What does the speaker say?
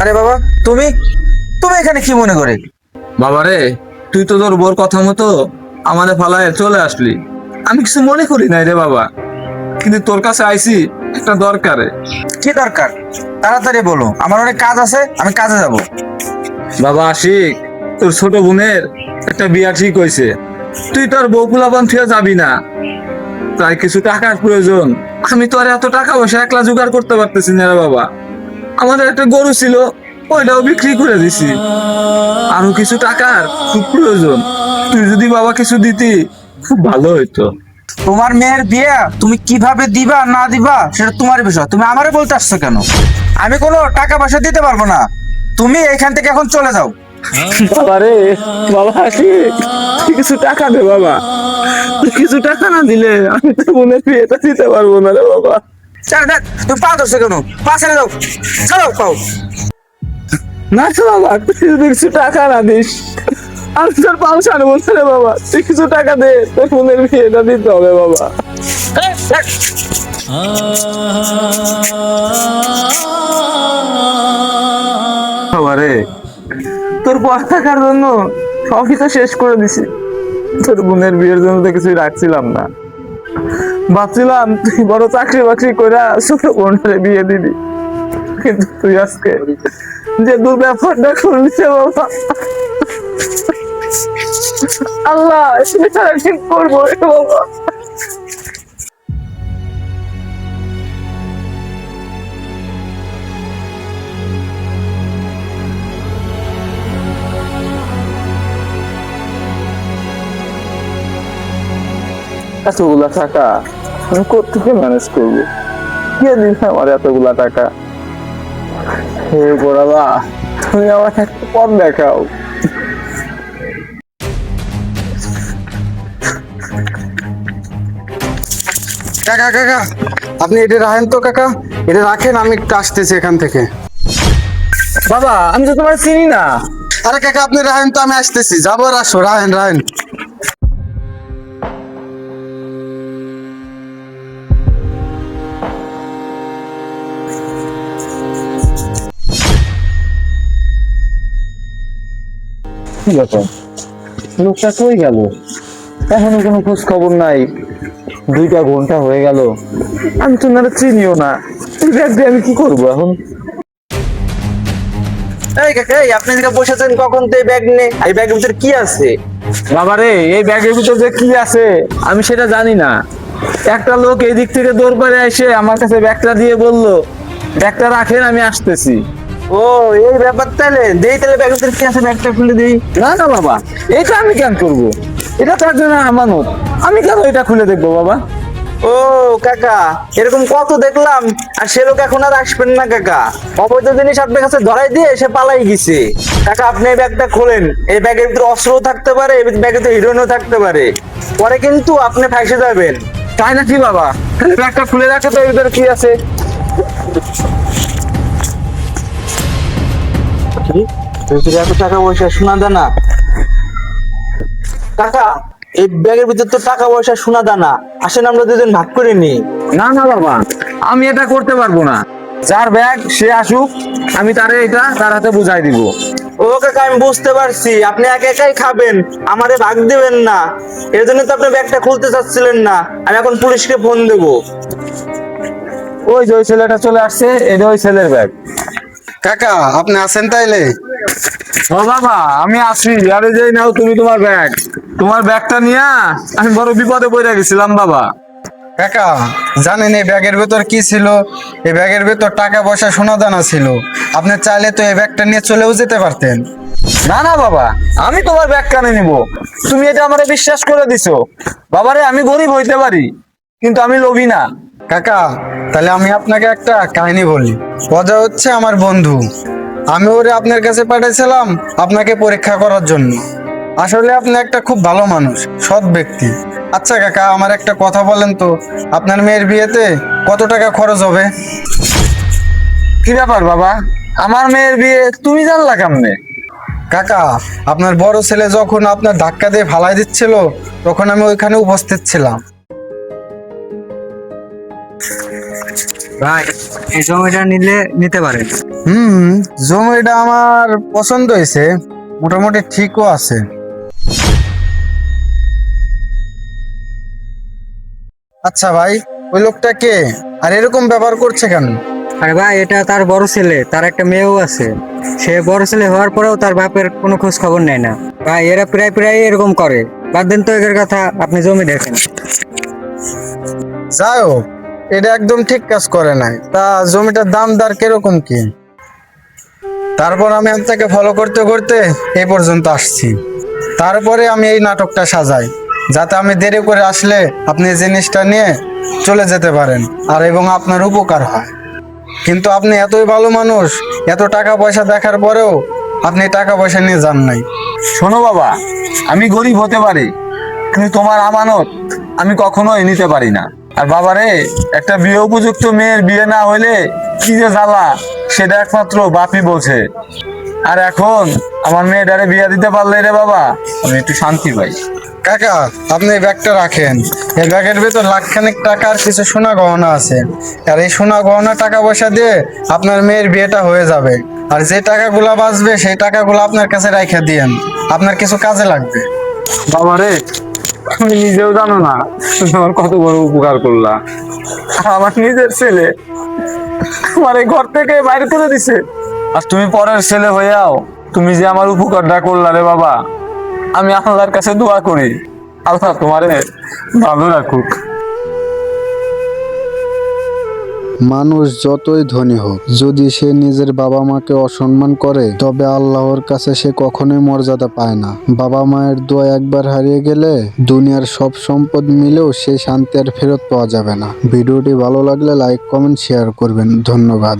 আরে বাবা তুমি? তুমি এখানে কি মনে করে? বাবারে তুই তো তোর বোর কথা মতো আমাদের ফালায় চলে আসলি। আমি কিছু মনে করি নাই রে বাবা। কিন্তু তোর কাছে আইছি একটা দরকারে। কি দরকার? তাড়াতাড়ি বলো আমার অনেক কাজ আছে আমি কাজে যাব। বাবা আশিক তোর ছোট বোনের একটা বিয়া ঠিক হয়েছে তুই তোর বউ পোলাপান থুয়ে যাবি না। তাই কিছু টাকার প্রয়োজন আমি তো আর এত টাকা পয়সা একলা জোগাড় করতে পারতেছি না রে বাবা। আমাদের একটা গরু ছিল ওইটাও বিক্রি করে দিছি। আরও কিছু টাকার খুব প্রয়োজন। তুই যদি বাবা কিছু দিতি খুব ভালো হইতো। তোমার মেয়ের বিয়ে তুমি কীভাবে দিবা না দিবা সেটা তোমার বিষয়। তুমি আমারে বলতে আসছো কেন? আমি কোনো টাকা পয়সা দিতে পারব না। তুমি এখান থেকে এখন চলে যাও। বাবা রে বাবা কিছু টাকা দে বাবা। তুই কিছু টাকা না দিলে আমি তো বোনের বিয়েটা দিতে পারব না রে বাবা। চল দেখ তুমি পা ধরছো কেন? পা ছেড়ে দাও। চলো পাও। না বাবা তুই যদি কিছু টাকা না দিস আমি তোর পাও ছাড়বো না রে বাবা। তুই কিছু টাকা দে তোর বোনের বিয়েটা দিতে হবে বাবা। বাবা রে তোর পর থাকার জন্য সবই তো শেষ করে দিছি। তোর বোনের বিয়ের জন্য তো কিছুই রাখছিলাম না। ভাবছিলাম, তুই বড় চাকরি বাকরি করে ছোট বোনের বিয়ে দিবি। কিন্তু তুই আজকে যে দু ব্যাপারটা খুলছে বাবা। আল্লাহ, সেটা ঠিক করব বাবা। এতগুলা টাকা? আমি কোথেকে ম্যানেজ করব? কে দিবে আমার এতগুলা টাকা? হে গোড়াবা তুমি আমার একটা পথ দেখাও। কাকা কাকা আপনি এটা রাখেন তো কাকা? এটা রাখেন আমি একটু আসতেছি এখান থেকে। বাবা আমি তো তোমার চিনি না। আরে কাকা আপনি রাখেন তো আমি আসতেছি। যাব আর আসো রাখেন রাখেন। কি ব্যাপার? লোকটা কই গেল? এখনও কোনো খোঁজ খবর নাই। দুইটা ঘণ্টা হয়ে গেল। আমি তো ওনারা চিনিও না। এই ব্যাগ দিয়ে আমি কি করব এখন? এই কাকা এই আপনি এদিকে বসেছেন কখন তো এই ব্যাগ নিয়ে? এই ব্যাগের ভিতরে কি আছে? বাবা রে এই ব্যাগের ভিতর যে কি আছে আমি সেটা জানি না। একটা লোক এই দিক থেকে দৌড় পারে এসে আমার কাছে ব্যাগটা দিয়ে বলল ব্যাগটা রাখেন আমি আসতেছি। ও, এই ব্যাপার তাহলে দেই তাহলে ব্যাগের কি আছে? ব্যাগটা খুলে দিই। না না, বাবা এটা আমি কেন করব? এটা তার জন্য আমানত। আমি কেন এটা খুলে দেখব, বাবা? ও, কাকা, এরকম কত দেখলাম, আর সে লোক এখন আর আসবেন না, কাকা। অবৈধ জিনিস আপনার কাছে ধরাই দিয়ে সে পালাই গেছে। কাকা, আপনি এই ব্যাগটা খোলেন। এই ব্যাগের ভিতরে অস্ত্রও থাকতে পারে ব্যাগের ভিতরে হিরোইনও থাকতে পারে। পরে কিন্তু আপনি ফাঁসে যাবেন। তাই নাকি, বাবা? ব্যাগটা খুলে রাখো তো, এর ভিতরে কি আছে? ভিতরে এত টাকা পয়সা শোনা দানা কাকা এই ব্যাগের ভিতরে তো টাকা পয়সা সোনা দানা। আসেন আমরা দুজন ভাগ করে নিই। না না বাবা আমি এটা করতে পারব না। যার ব্যাগ সে আসুক আমি তারে এটা তার হাতে বুঝাই দিব। ও কাকা আমি বুঝতে পারছি। আপনি একা একাই খাবেন আমারে ভাগ দিবেন না। এর জন্য তো আপনি ব্যাগটা খুলতে চাচ্ছিলেন না। আমি এখন পুলিশকে ফোন দেবো। ওই যে ওই ছেলেটা চলে আসছে এটা ওই ছেলের ব্যাগ। কাকা আপনি আছেন তাইলে? ও বাবা আমি আসি আরে যেই নাও তুমি তোমার ব্যাগ তোমার ব্যাগটা নিয়ে আমি বড় বিপদে পড়ে গেছিলাম বাবা। কাকা জানেন এই ব্যাগের ভেতর কি ছিল? এই ব্যাগের ভেতর টাকা পয়সা সোনা দানা ছিল। আপনি চাইলে তো এই ব্যাগটা নিয়ে চলেও যেতে পারতেন। না না বাবা আমি তোমার ব্যাগ কানে নিব। তুমি এটা আমারে বিশ্বাস করে দিছো। বাবারে আমি গরিব হইতে পারি কিন্তু আমি লোভী না। কাকা তাহলে আমি আপনাকে একটা কাহিনী বলি। মজা হচ্ছে আমার বন্ধু। আমি ওরে আপনার কাছে পাঠিয়েছিলাম আপনাকে পরীক্ষা করার জন্য। আসলে আপনি একটা খুব ভালো মানুষ সৎ ব্যক্তি। আচ্ছা কাকা আমার একটা কথা বলেন তো আপনার মেয়ের বিয়েতে কত টাকা খরচ হবে? কি ব্যাপার বাবা? আমার মেয়ের বিয়ে তুমি জানলা কেমনে? কাকা আপনার বড় ছেলে যখন আপনার ধাক্কা দিয়ে ফালাই দিচ্ছিল তখন আমি ওইখানে উপস্থিত ছিলাম। ভাই এই জমিটা নিলে নিতে পারেন হুম জমিটা আমার পছন্দ হয়েছে মোটামুটি ঠিকও আছে। আচ্ছা ভাই ওই লোকটা কে? আর এরকম ব্যবহার করছে কেন? আরে ভাই এটা তার বড় ছেলে তার একটা মেয়েও আছে। সে বড় ছেলে হওয়ার পরেও তার বাপের কোনো খোঁজ খবর নেয় না। ভাই এরা প্রায় প্রায় এরকম করে। বাদ দেন তো এদের কথা আপনি জমি দেখেন। যাই হোক এটা একদম ঠিক কাজ করে নাই। তা জমিটার দাম দর কীরকম কি? তারপর আমি আপনাকে ফলো করতে করতে এই পর্যন্ত আসছি। তারপরে আমি এই নাটকটা সাজাই, যাতে আমি দেরি করে আসলে আপনি জিনিসটা নিয়ে চলে যেতে পারেন আর এবং আপনার উপকার হয়। কিন্তু আপনি এতই ভালো মানুষ, এত টাকা পয়সা দেখার পরেও আপনি টাকা পয়সা নিয়ে যান নাই। শোনো বাবা, আমি গরিব হতে পারি, কিন্তু তোমার আমানত আমি কখনোই নিতে পারি না। আর বাবারে একটা বিয়ে উপযুক্ত মেয়ের বিয়ে না হইলে কি যে জ্বালা সেটা একমাত্র বাপি বলছে। আর এখন আমার মেয়েটারে বিয়ে দিতে পারলে রে বাবা আমি একটু শান্তি পাই। কাকা আপনি এই ব্যাগটা রাখেন। এই ব্যাগের ভেতর লাখখানেক টাকার কিছু সোনা গহনা আছে। আর এই সোনা গহনা টাকা পয়সা দিয়ে আপনার মেয়ের বিয়েটা হয়ে যাবে। আর যে টাকাগুলো বাঁচবে সেই টাকাগুলো আপনার কাছে রাইখে দিয়েন। আপনার কিছু কাজে লাগবে। বাবারে তুমি নিজেও জানো না। তোমার কত বড় উপকার করলা। আমার নিজের ছেলে আমার এই ঘর থেকে বাইরে করে দিছে। আর তুমি পরের ছেলে হইয়াও তুমি যে আমার উপকারটা করলা রে বাবা, আমি আল্লাহর কাছে দোয়া করি। আল্লাহ তোমারে ভালো রাখুক। মানুষ যতই ধনী হোক, যদি সে নিজের বাবা মাকে অসম্মান করে, তবে আল্লাহর কাছে সে কখনোই মর্যাদা পায় না। বাবা মায়ের দোয়া একবার হারিয়ে গেলে দুনিয়ার সব সম্পদ মিলেও সে শান্তি আর ফেরত পাওয়া যাবে না। ভিডিওটি ভালো লাগলে লাইক, কমেন্ট, শেয়ার করবেন। ধন্যবাদ।